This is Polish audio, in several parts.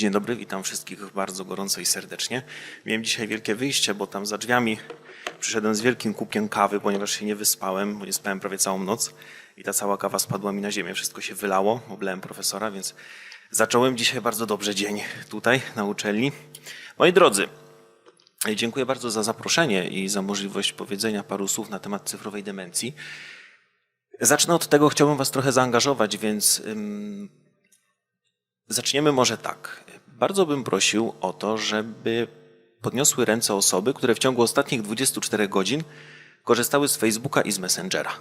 Dzień dobry, witam wszystkich bardzo gorąco i serdecznie. Miałem dzisiaj wielkie wyjście, bo tam za drzwiami przyszedłem z wielkim kupiem kawy, ponieważ się nie wyspałem, bo nie spałem prawie całą noc i ta cała kawa spadła mi na ziemię, wszystko się wylało, oblałem profesora, więc zacząłem dzisiaj bardzo dobrze dzień tutaj na uczelni. Moi drodzy, dziękuję bardzo za zaproszenie i za możliwość powiedzenia paru słów na temat cyfrowej demencji. Zacznę od tego, chciałbym Was trochę zaangażować, więc zaczniemy może tak. Bardzo bym prosił o to, żeby podniosły ręce osoby, które w ciągu ostatnich 24 godzin korzystały z Facebooka i z Messengera.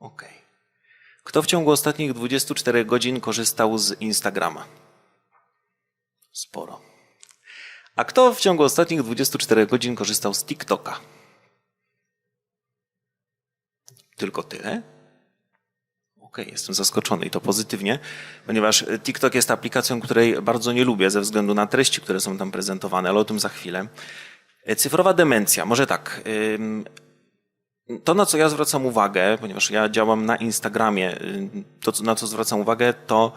Ok. Kto w ciągu ostatnich 24 godzin korzystał z Instagrama? Sporo. A kto w ciągu ostatnich 24 godzin korzystał z TikToka? Tylko tyle? Okej, jestem zaskoczony i to pozytywnie, ponieważ TikTok jest aplikacją, której bardzo nie lubię ze względu na treści, które są tam prezentowane, ale o tym za chwilę. Cyfrowa demencja, może tak. To, na co ja zwracam uwagę, ponieważ ja działam na Instagramie, to, na co zwracam uwagę, to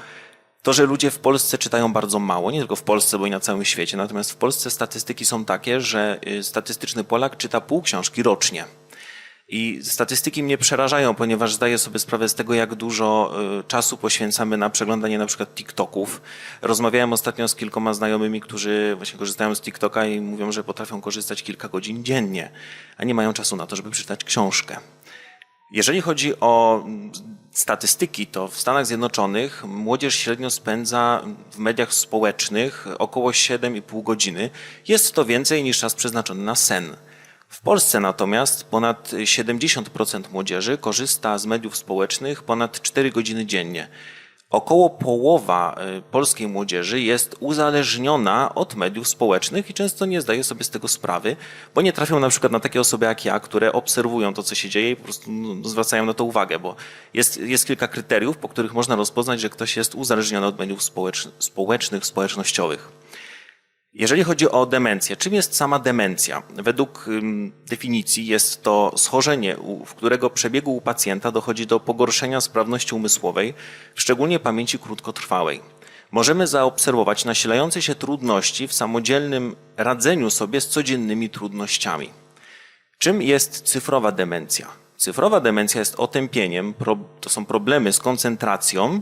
to, że ludzie w Polsce czytają bardzo mało, nie tylko w Polsce, bo i na całym świecie. Natomiast w Polsce statystyki są takie, że y, statystyczny Polak czyta pół książki rocznie. I statystyki mnie przerażają, ponieważ zdaję sobie sprawę z tego, jak dużo y, czasu poświęcamy na przeglądanie na przykład TikToków. Rozmawiałem ostatnio z kilkoma znajomymi, którzy właśnie korzystają z TikToka i mówią, że potrafią korzystać kilka godzin dziennie, a nie mają czasu na to, żeby przeczytać książkę. Jeżeli chodzi o statystyki, to w Stanach Zjednoczonych młodzież średnio spędza w mediach społecznych około 7,5 godziny. Jest to więcej niż czas przeznaczony na sen. W Polsce natomiast ponad 70% młodzieży korzysta z mediów społecznych ponad 4 godziny dziennie. Około połowa y, polskiej młodzieży jest uzależniona od mediów społecznych i często nie zdaje sobie z tego sprawy, bo nie trafią na przykład na takie osoby jak ja, które obserwują to, co się dzieje i po prostu no, zwracają na to uwagę, bo jest, jest kilka kryteriów, po których można rozpoznać, że ktoś jest uzależniony od mediów społecz- społecznych, społecznościowych. Jeżeli chodzi o demencję, czym jest sama demencja? Według definicji jest to schorzenie, w którego przebiegu u pacjenta dochodzi do pogorszenia sprawności umysłowej, szczególnie pamięci krótkotrwałej. Możemy zaobserwować nasilające się trudności w samodzielnym radzeniu sobie z codziennymi trudnościami. Czym jest cyfrowa demencja? Cyfrowa demencja jest otępieniem, to są problemy z koncentracją,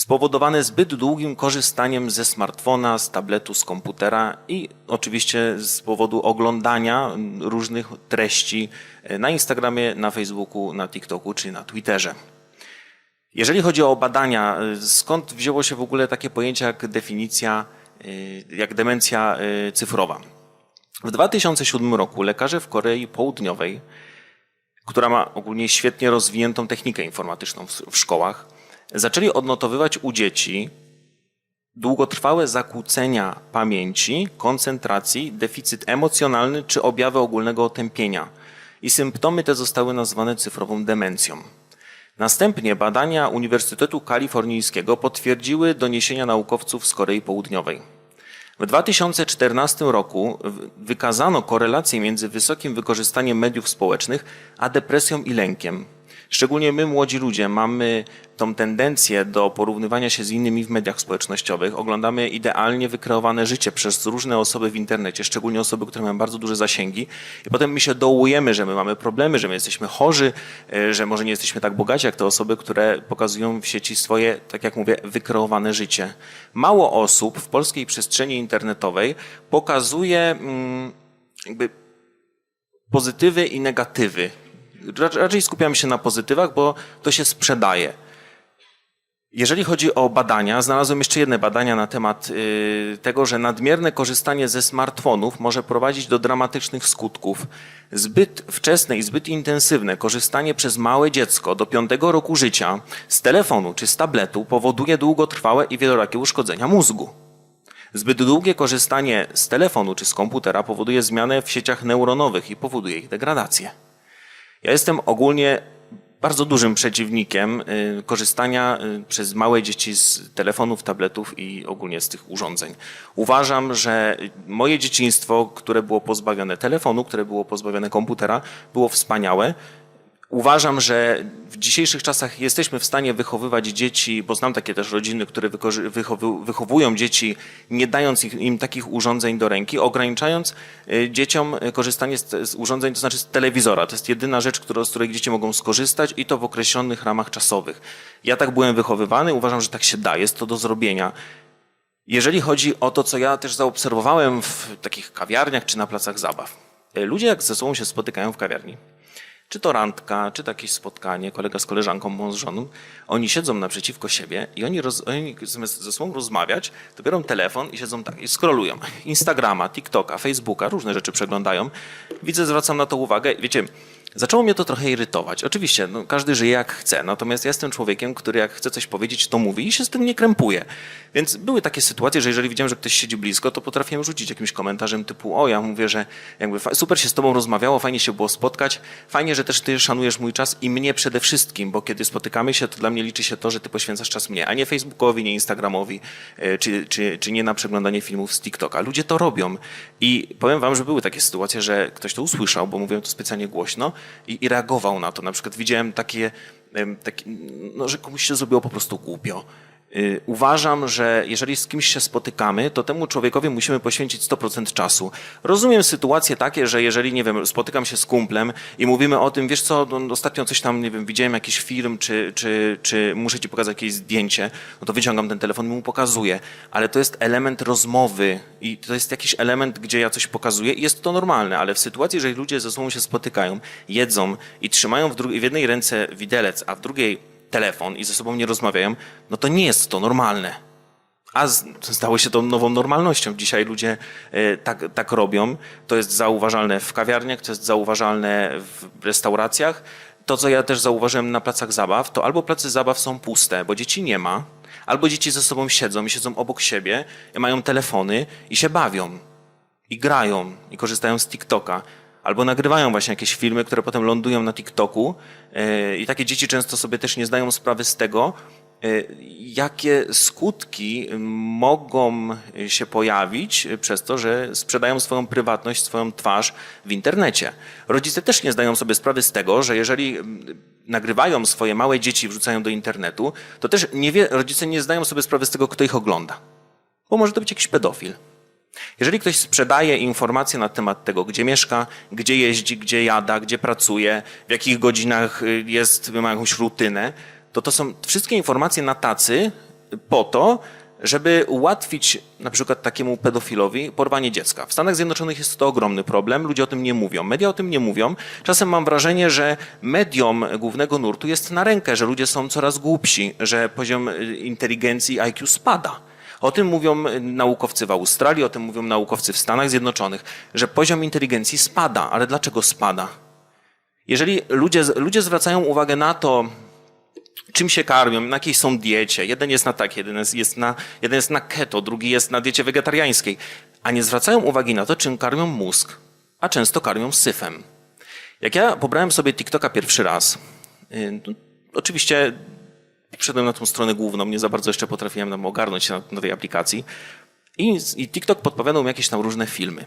spowodowane zbyt długim korzystaniem ze smartfona, z tabletu, z komputera i oczywiście z powodu oglądania różnych treści na Instagramie, na Facebooku, na TikToku czy na Twitterze. Jeżeli chodzi o badania, skąd wzięło się w ogóle takie pojęcie jak definicja, y, jak demencja y, cyfrowa? W 2007 roku lekarze w Korei Południowej, która ma ogólnie świetnie rozwiniętą technikę informatyczną w, w szkołach, zaczęli odnotowywać u dzieci długotrwałe zakłócenia pamięci, koncentracji, deficyt emocjonalny czy objawy ogólnego otępienia. I symptomy te zostały nazwane cyfrową demencją. Następnie badania Uniwersytetu Kalifornijskiego potwierdziły doniesienia naukowców z Korei Południowej. W 2014 roku wykazano korelację między wysokim wykorzystaniem mediów społecznych a depresją i lękiem. Szczególnie my, młodzi ludzie, mamy tą tendencję do porównywania się z innymi w mediach społecznościowych. Oglądamy idealnie wykreowane życie przez różne osoby w internecie, szczególnie osoby, które mają bardzo duże zasięgi. I potem my się dołujemy, że my mamy problemy, że my jesteśmy chorzy, e, że może nie jesteśmy tak bogaci jak te osoby, które pokazują w sieci swoje, tak jak mówię, wykreowane życie. Mało osób w polskiej przestrzeni internetowej pokazuje mm, jakby pozytywy i negatywy. Rac- Raczej skupiam się na pozytywach, bo to się sprzedaje. Jeżeli chodzi o badania, znalazłem jeszcze jedne badania na temat y, tego, że nadmierne korzystanie ze smartfonów może prowadzić do dramatycznych skutków. Zbyt wczesne i zbyt intensywne korzystanie przez małe dziecko do piątego roku życia z telefonu czy z tabletu powoduje długotrwałe i wielorakie uszkodzenia mózgu. Zbyt długie korzystanie z telefonu czy z komputera powoduje zmianę w sieciach neuronowych i powoduje ich degradację. Ja jestem ogólnie bardzo dużym przeciwnikiem y, korzystania y, przez małe dzieci z telefonów, tabletów i ogólnie z tych urządzeń. Uważam, że moje dzieciństwo, które było pozbawione telefonu, które było pozbawione komputera, było wspaniałe. Uważam, że w dzisiejszych czasach jesteśmy w stanie wychowywać dzieci, bo znam takie też rodziny, które wychowują dzieci, nie dając im takich urządzeń do ręki, ograniczając y, dzieciom y, korzystanie z, urządzeń, to znaczy z telewizora. To jest jedyna rzecz, z której dzieci mogą skorzystać i to w określonych ramach czasowych. Ja tak byłem wychowywany, uważam, że tak się da, jest to do zrobienia. Jeżeli chodzi o to, co ja też zaobserwowałem w takich kawiarniach czy na placach zabaw. Y, Ludzie jak ze sobą się spotykają w kawiarni, czy to randka, czy to jakieś spotkanie, kolega z koleżanką, mąż z żoną, oni siedzą naprzeciwko siebie i oni, roz, oni zamiast ze sobą rozmawiać, to biorą telefon i siedzą tak, i scrollują. Instagrama, TikToka, Facebooka, różne rzeczy przeglądają. Widzę, zwracam na to uwagę. Wiecie, zaczęło mnie to trochę irytować. Oczywiście, no, każdy żyje jak chce, natomiast ja jestem człowiekiem, który jak chce coś powiedzieć, to mówi i się z tym nie krępuje. Więc były takie sytuacje, że jeżeli widziałem, że ktoś siedzi blisko, to potrafiłem rzucić jakimś komentarzem typu, o ja mówię, że jakby super się z tobą rozmawiało, fajnie się było spotkać, fajnie, że też ty szanujesz mój czas i mnie przede wszystkim, bo kiedy spotykamy się, to dla mnie liczy się to, że ty poświęcasz czas mnie, a nie Facebookowi, nie Instagramowi, e, czy, czy, czy nie na przeglądanie filmów z TikToka. Ludzie to robią i powiem wam, że były takie sytuacje, że ktoś to usłyszał, bo mówiłem to specjalnie głośno i, i reagował na to. Na przykład widziałem takie, takie no, że komuś się zrobiło po prostu głupio. Y, Uważam, że jeżeli z kimś się spotykamy, to temu człowiekowi musimy poświęcić 100% czasu. Rozumiem sytuacje takie, że jeżeli, nie wiem, spotykam się z kumplem i mówimy o tym, wiesz co, no, ostatnio coś tam, nie wiem, widziałem jakiś film, czy, czy, czy muszę ci pokazać jakieś zdjęcie, no to wyciągam ten telefon i mu pokazuję. Ale to jest element rozmowy i to jest jakiś element, gdzie ja coś pokazuję i jest to normalne, ale w sytuacji, jeżeli ludzie ze sobą się spotykają, jedzą i trzymają w, w jednej ręce widelec, a w drugiej telefon i ze sobą nie rozmawiają, no to nie jest to normalne. A stało się to nową normalnością. Dzisiaj ludzie e, tak, tak robią. To jest zauważalne w kawiarniach, to jest zauważalne w restauracjach. To, co ja też zauważyłem na placach zabaw, to albo placy zabaw są puste, bo dzieci nie ma, albo dzieci ze sobą siedzą i siedzą obok siebie, mają telefony i się bawią i grają i korzystają z TikToka. Albo nagrywają właśnie jakieś filmy, które potem lądują na TikToku. Yy, I takie dzieci często sobie też nie zdają sprawy z tego, yy, jakie skutki mogą się pojawić przez to, że sprzedają swoją prywatność, swoją twarz w internecie. Rodzice też nie zdają sobie sprawy z tego, że jeżeli nagrywają swoje małe dzieci, wrzucają do internetu, to też nie wie, rodzice nie zdają sobie sprawy z tego, kto ich ogląda. Bo może to być jakiś pedofil. Jeżeli ktoś sprzedaje informacje na temat tego, gdzie mieszka, gdzie jeździ, gdzie jada, gdzie pracuje, w jakich godzinach y, jest, ma jakąś rutynę, to to są wszystkie informacje na tacy po to, żeby ułatwić na przykład takiemu pedofilowi porwanie dziecka. W Stanach Zjednoczonych jest to ogromny problem, ludzie o tym nie mówią, media o tym nie mówią. Czasem mam wrażenie, że mediom głównego nurtu jest na rękę, że ludzie są coraz głupsi, że poziom y, inteligencji IQ spada. O tym mówią naukowcy w Australii, o tym mówią naukowcy w Stanach Zjednoczonych, że poziom inteligencji spada. Ale dlaczego spada? Jeżeli ludzie, ludzie zwracają uwagę na to, czym się karmią, na jakiej są diecie, jeden jest na tak, jeden jest, jest na, jeden jest na keto, drugi jest na diecie wegetariańskiej, a nie zwracają uwagi na to, czym karmią mózg, a często karmią syfem. Jak ja pobrałem sobie TikToka pierwszy raz, yy, oczywiście wszedłem na tą stronę główną, nie za bardzo jeszcze potrafiłem tam ogarnąć się na, na tej aplikacji i, i TikTok podpowiadał mi jakieś tam różne filmy.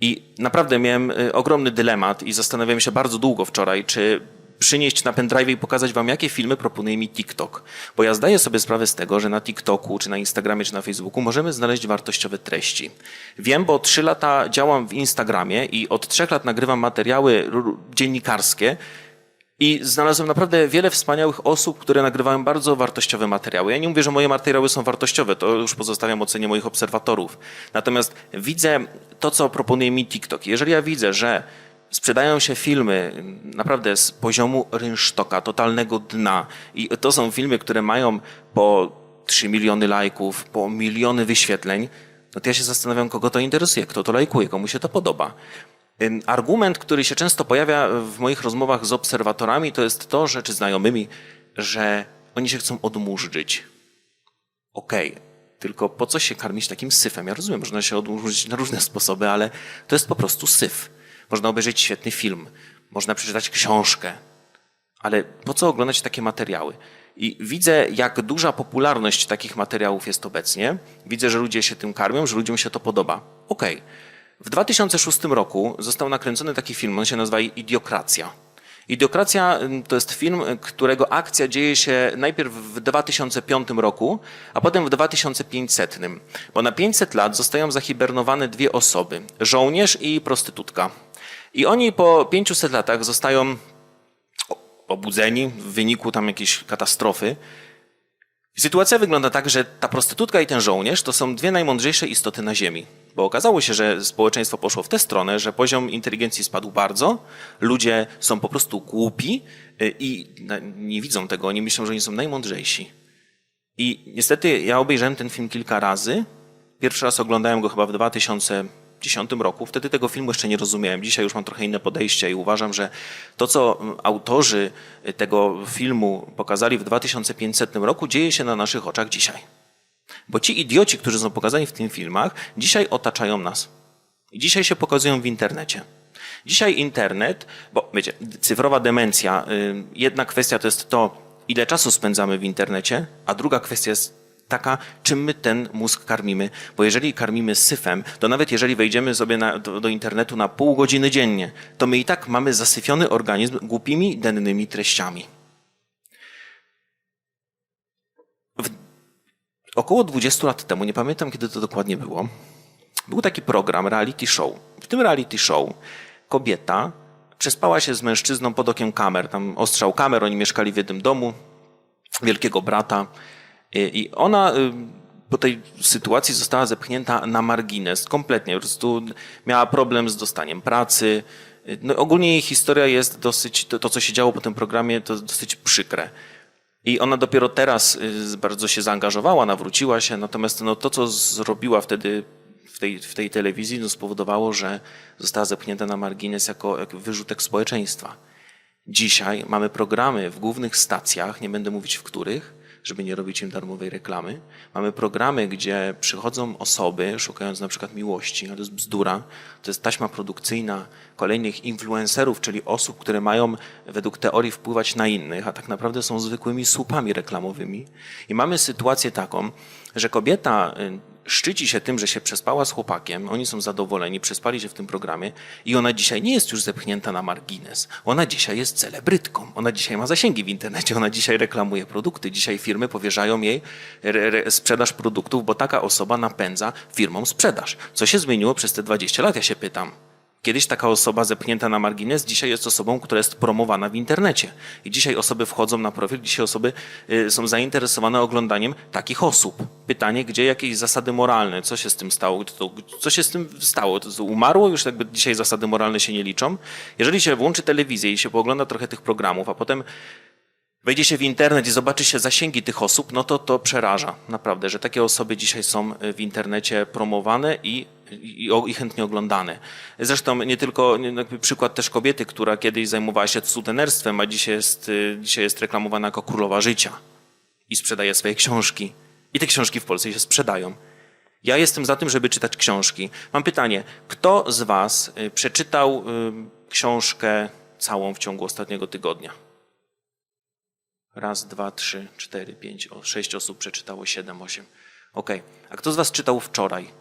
I naprawdę miałem y, ogromny dylemat i zastanawiałem się bardzo długo wczoraj, czy przynieść na pendrive i pokazać wam, jakie filmy proponuje mi TikTok. Bo ja zdaję sobie sprawę z tego, że na TikToku, czy na Instagramie, czy na Facebooku możemy znaleźć wartościowe treści. Wiem, bo trzy lata działam w Instagramie i od trzech lat nagrywam materiały dziennikarskie, i znalazłem naprawdę wiele wspaniałych osób, które nagrywają bardzo wartościowe materiały. Ja nie mówię, że moje materiały są wartościowe, to już pozostawiam ocenie moich obserwatorów. Natomiast widzę to, co proponuje mi TikTok. Jeżeli ja widzę, że sprzedają się filmy naprawdę z poziomu rynsztoka, totalnego dna i to są filmy, które mają po 3 miliony lajków, po miliony wyświetleń, no to ja się zastanawiam, kogo to interesuje, kto to lajkuje, komu się to podoba. Argument, który się często pojawia w moich rozmowach z obserwatorami, to jest to, że, czy znajomymi, że oni się chcą odmurzyć. Okej, tylko po co się karmić takim syfem? Ja rozumiem, można się odmurzyć na różne sposoby, ale to jest po prostu syf. Można obejrzeć świetny film, można przeczytać książkę, ale po co oglądać takie materiały? I widzę, jak duża popularność takich materiałów jest obecnie. Widzę, że ludzie się tym karmią, że ludziom się to podoba. Okej. W 2006 roku został nakręcony taki film, on się nazywa Idiokracja. Idiokracja y, to jest film, którego akcja dzieje się najpierw w 2005 roku, a potem w 2500. Bo na 500 lat zostają zahibernowane dwie osoby, żołnierz i prostytutka. I oni po 500 latach zostają obudzeni w wyniku tam jakiejś katastrofy. Sytuacja wygląda tak, że ta prostytutka i ten żołnierz to są dwie najmądrzejsze istoty na Ziemi. Bo okazało się, że społeczeństwo poszło w tę stronę, że poziom inteligencji spadł bardzo, ludzie są po prostu głupi y, i nie widzą tego, oni myślą, że oni są najmądrzejsi. I niestety ja obejrzałem ten film kilka razy. Pierwszy raz oglądałem go chyba w 2010 roku. Wtedy tego filmu jeszcze nie rozumiałem. Dzisiaj już mam trochę inne podejście i uważam, że to, co autorzy tego filmu pokazali w 2500 roku, dzieje się na naszych oczach dzisiaj. Bo ci idioci, którzy są pokazani w tych filmach, dzisiaj otaczają nas. I dzisiaj się pokazują w internecie. Dzisiaj internet, bo wiecie, cyfrowa demencja, y, jedna kwestia to jest to, ile czasu spędzamy w internecie, a druga kwestia jest taka, czym my ten mózg karmimy. Bo jeżeli karmimy syfem, to nawet jeżeli wejdziemy sobie na, do, do, internetu na pół godziny dziennie, to my i tak mamy zasyfiony organizm głupimi, dennymi treściami. W, około 20 lat temu, nie pamiętam kiedy to dokładnie było, był taki program, reality show. W tym reality show kobieta przespała się z mężczyzną pod okiem kamer. Tam ostrzał kamer, oni mieszkali w jednym domu, wielkiego brata. I ona y, po tej sytuacji została zepchnięta na margines kompletnie. Po prostu miała problem z dostaniem pracy. No, ogólnie jej historia jest dosyć, to, to co się działo po tym programie, to dosyć przykre. I ona dopiero teraz y, bardzo się zaangażowała, nawróciła się, natomiast no, to, co zrobiła wtedy w tej, w tej telewizji, no, spowodowało, że została zepchnięta na margines jako, jako wyrzutek społeczeństwa. Dzisiaj mamy programy w głównych stacjach, nie będę mówić w których, żeby nie robić im darmowej reklamy. Mamy programy, gdzie przychodzą osoby szukając na przykład miłości, ale to jest bzdura. To jest taśma produkcyjna kolejnych influencerów, czyli osób, które mają według teorii wpływać na innych, a tak naprawdę są zwykłymi słupami reklamowymi. I mamy sytuację taką, że kobieta szczyci się tym, że się przespała z chłopakiem, oni są zadowoleni, przespali się w tym programie i ona dzisiaj nie jest już zepchnięta na margines. Ona dzisiaj jest celebrytką. Ona dzisiaj ma zasięgi w internecie, ona dzisiaj reklamuje produkty. Dzisiaj firmy powierzają jej sprzedaż produktów, bo taka osoba napędza firmom sprzedaż. Co się zmieniło przez te 20 lat, ja się pytam. Kiedyś taka osoba zepchnięta na margines, dzisiaj jest osobą, która jest promowana w internecie. I dzisiaj osoby wchodzą na profil, dzisiaj osoby y, są zainteresowane oglądaniem takich osób. Pytanie, gdzie jakieś zasady moralne, co się z tym stało? Co się z tym stało? To umarło? Już jakby dzisiaj zasady moralne się nie liczą. Jeżeli się włączy telewizję i się poogląda trochę tych programów, a potem wejdzie się w internet i zobaczy się zasięgi tych osób, no to to przeraża. Naprawdę, że takie osoby dzisiaj są w internecie promowane i i, i chętnie oglądane. Zresztą nie tylko jakby przykład też kobiety, która kiedyś zajmowała się sutenerstwem, a dzisiaj jest, y, dzisiaj jest reklamowana jako królowa życia i sprzedaje swoje książki. I te książki w Polsce się sprzedają. Ja jestem za tym, żeby czytać książki. Mam pytanie, kto z Was y, przeczytał y, książkę całą w ciągu ostatniego tygodnia? Raz, dwa, trzy, cztery, pięć, sześć osób przeczytało, siedem, osiem. Okej. Okay. A kto z Was czytał wczoraj?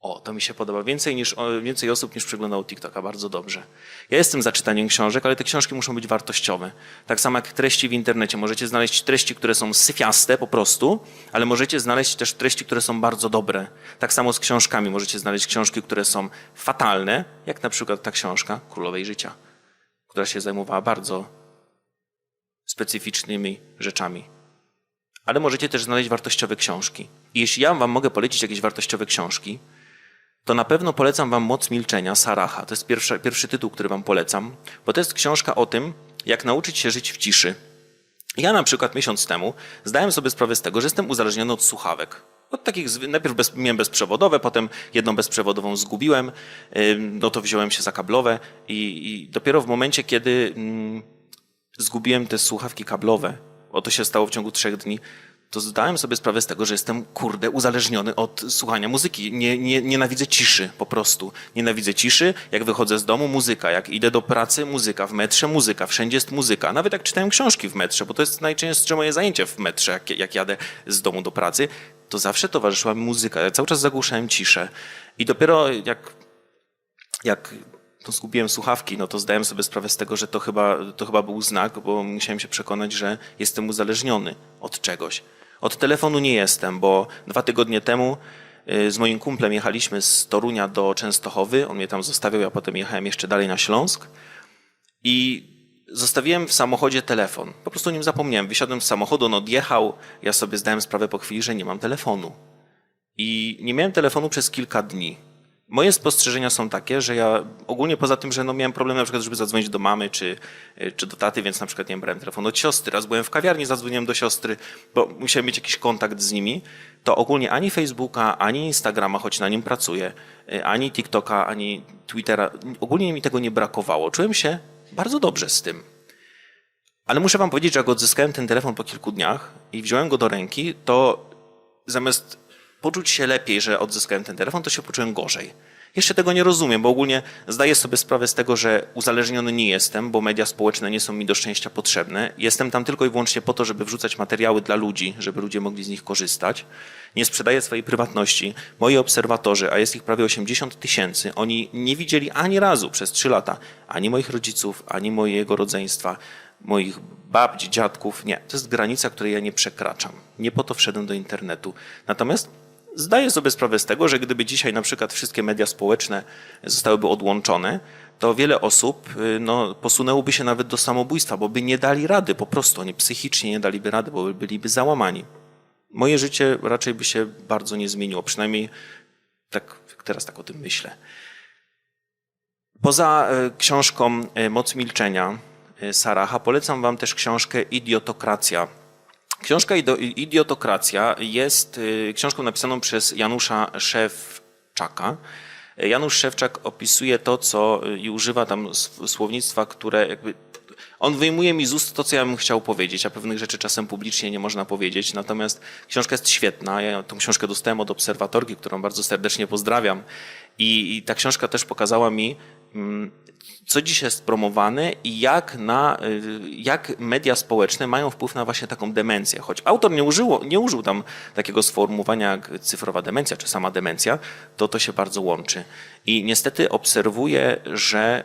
O, to mi się podoba. Więcej, niż, więcej osób niż przeglądało TikToka. Bardzo dobrze. Ja jestem za czytaniem książek, ale te książki muszą być wartościowe. Tak samo jak treści w internecie. Możecie znaleźć treści, które są syfiaste po prostu, ale możecie znaleźć też treści, które są bardzo dobre. Tak samo z książkami. Możecie znaleźć książki, które są fatalne, jak na przykład ta książka Królowej Życia, która się zajmowała bardzo specyficznymi rzeczami. Ale możecie też znaleźć wartościowe książki. I jeśli ja wam mogę polecić jakieś wartościowe książki, to na pewno polecam Wam Moc Milczenia Saraha. To jest pierwszy, pierwszy tytuł, który Wam polecam, bo to jest książka o tym, jak nauczyć się żyć w ciszy. Ja na przykład miesiąc temu zdałem sobie sprawę z tego, że jestem uzależniony od słuchawek. Od takich, najpierw bez, miałem bezprzewodowe, potem jedną bezprzewodową zgubiłem, no to wziąłem się za kablowe i, i dopiero w momencie, kiedy mm, zgubiłem te słuchawki kablowe, o to się stało w ciągu trzech dni, to zdałem sobie sprawę z tego, że jestem, kurde, uzależniony od słuchania muzyki. Nie, nie, nienawidzę ciszy, po prostu. Nienawidzę ciszy. Jak wychodzę z domu, muzyka. Jak idę do pracy, muzyka. W metrze, muzyka. Wszędzie jest muzyka. Nawet jak czytałem książki w metrze, bo to jest najczęstsze moje zajęcie w metrze, jak, jak jadę z domu do pracy, to zawsze towarzyszyła mi muzyka. Ja cały czas zagłuszałem ciszę. I dopiero jak, jak to zgubiłem słuchawki, no to zdałem sobie sprawę z tego, że to chyba, to chyba był znak, bo musiałem się przekonać, że jestem uzależniony od czegoś. Od telefonu nie jestem, bo dwa tygodnie temu y, z moim kumplem jechaliśmy z Torunia do Częstochowy. On mnie tam zostawiał, ja potem jechałem jeszcze dalej na Śląsk. I zostawiłem w samochodzie telefon. Po prostu nim zapomniałem. Wysiadłem z samochodu, on odjechał. Ja sobie zdałem sprawę po chwili, że nie mam telefonu. I nie miałem telefonu przez kilka dni. Moje spostrzeżenia są takie, że ja ogólnie poza tym, że no miałem problem na przykład, żeby zadzwonić do mamy czy, czy do taty, więc na przykład nie brałem telefonu od siostry. Raz byłem w kawiarni, zadzwoniłem do siostry, bo musiałem mieć jakiś kontakt z nimi. To ogólnie ani Facebooka, ani Instagrama, choć na nim pracuję, y, ani TikToka, ani Twittera, ogólnie mi tego nie brakowało. Czułem się bardzo dobrze z tym. Ale muszę wam powiedzieć, że jak odzyskałem ten telefon po kilku dniach i wziąłem go do ręki, to zamiast poczuć się lepiej, że odzyskałem ten telefon, to się poczułem gorzej. Jeszcze tego nie rozumiem, bo ogólnie zdaję sobie sprawę z tego, że uzależniony nie jestem, bo media społeczne nie są mi do szczęścia potrzebne. Jestem tam tylko i wyłącznie po to, żeby wrzucać materiały dla ludzi, żeby ludzie mogli z nich korzystać. Nie sprzedaję swojej prywatności. Moi obserwatorzy, a jest ich prawie 80 tysięcy, oni nie widzieli ani razu przez trzy lata ani moich rodziców, ani mojego rodzeństwa, moich babci, dziadków. Nie, to jest granica, której ja nie przekraczam. Nie po to wszedłem do internetu. Natomiast Zdaję sobie sprawę z tego, że gdyby dzisiaj na przykład wszystkie media społeczne zostałyby odłączone, to wiele osób y, no, posunęłoby się nawet do samobójstwa, bo by nie dali rady po prostu. Oni psychicznie nie daliby rady, bo byliby załamani. Moje życie raczej by się bardzo nie zmieniło, przynajmniej tak teraz tak o tym myślę. Poza y, książką y, Moc Milczenia Saraha polecam wam też książkę Idiotokracja Książka Idiotokracja jest y, książką napisaną przez Janusza Szewczaka. Janusz Szewczak opisuje to, co y, i używa tam słownictwa, które jakby on wyjmuje mi z ust to, co ja bym chciał powiedzieć, a pewnych rzeczy czasem publicznie nie można powiedzieć. Natomiast książka jest świetna. Ja tę książkę dostałem od obserwatorki, którą bardzo serdecznie pozdrawiam. I, i ta książka też pokazała mi, mm, co dziś jest promowane i jak, na, y, jak media społeczne mają wpływ na właśnie taką demencję. Choć autor nie, użyło, nie użył tam takiego sformułowania jak cyfrowa demencja czy sama demencja, to to się bardzo łączy. I niestety obserwuję, że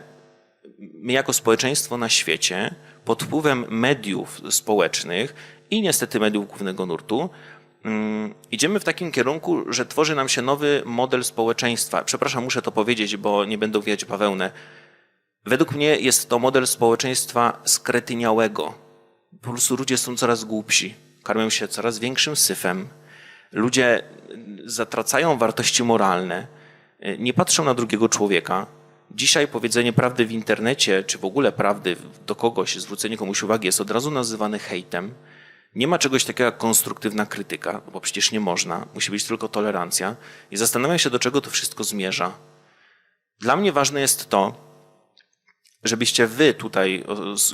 my jako społeczeństwo na świecie pod wpływem mediów społecznych i niestety mediów głównego nurtu mm, idziemy w takim kierunku, że tworzy nam się nowy model społeczeństwa. Przepraszam, muszę to powiedzieć, bo nie będę uwijać bawełnę. Według mnie jest to model społeczeństwa skretyniałego. Po prostu ludzie są coraz głupsi, karmią się coraz większym syfem. Ludzie zatracają wartości moralne, nie patrzą na drugiego człowieka. Dzisiaj powiedzenie prawdy w internecie, czy w ogóle prawdy do kogoś, zwrócenie komuś uwagi jest od razu nazywane hejtem. Nie ma czegoś takiego jak konstruktywna krytyka, bo przecież nie można. Musi być tylko tolerancja. I zastanawiam się, do czego to wszystko zmierza. Dla mnie ważne jest to, żebyście wy tutaj,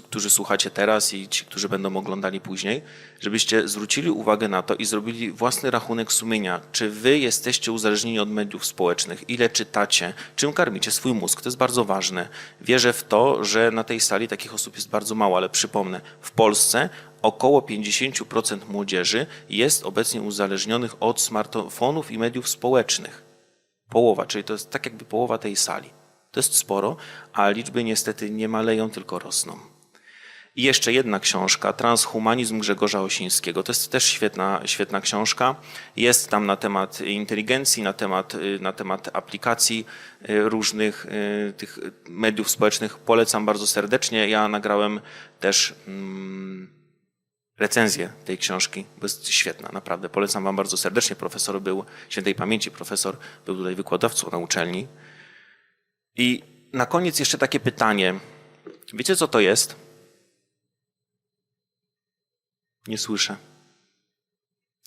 którzy słuchacie teraz i ci, którzy będą oglądali później, żebyście zwrócili uwagę na to i zrobili własny rachunek sumienia. Czy wy jesteście uzależnieni od mediów społecznych? Ile czytacie? Czym karmicie swój mózg? To jest bardzo ważne. Wierzę w to, że na tej sali takich osób jest bardzo mało, ale przypomnę, w Polsce około 50% młodzieży jest obecnie uzależnionych od smartfonów i mediów społecznych. Połowa, czyli to jest tak jakby połowa tej sali. To jest sporo, a liczby niestety nie maleją, tylko rosną. I jeszcze jedna książka, Transhumanizm Grzegorza Osińskiego. To jest też świetna, świetna książka. Jest tam na temat inteligencji, na temat, na temat aplikacji y, różnych y, tych mediów społecznych. Polecam bardzo serdecznie. Ja nagrałem też mm, recenzję tej książki, bo jest świetna, naprawdę. Polecam wam bardzo serdecznie. Profesor był, świętej pamięci profesor, był tutaj wykładowcą na uczelni. I na koniec jeszcze takie pytanie. Wiecie, co to jest? Nie słyszę.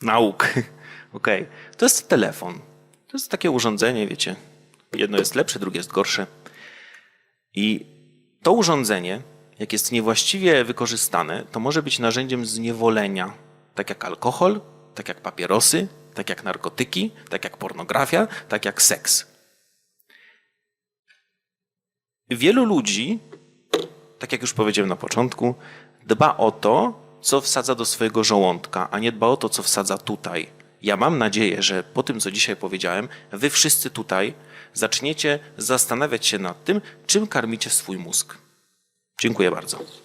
Nauk. Okay. To jest telefon. To jest takie urządzenie, wiecie. Jedno jest lepsze, drugie jest gorsze. I to urządzenie, jak jest niewłaściwie wykorzystane, to może być narzędziem zniewolenia. Tak jak alkohol, tak jak papierosy, tak jak narkotyki, tak jak pornografia, tak jak seks. Wielu ludzi, tak jak już powiedziałem na początku, dba o to, co wsadza do swojego żołądka, a nie dba o to, co wsadza tutaj. Ja mam nadzieję, że po tym, co dzisiaj powiedziałem, wy wszyscy tutaj zaczniecie zastanawiać się nad tym, czym karmicie swój mózg. Dziękuję bardzo.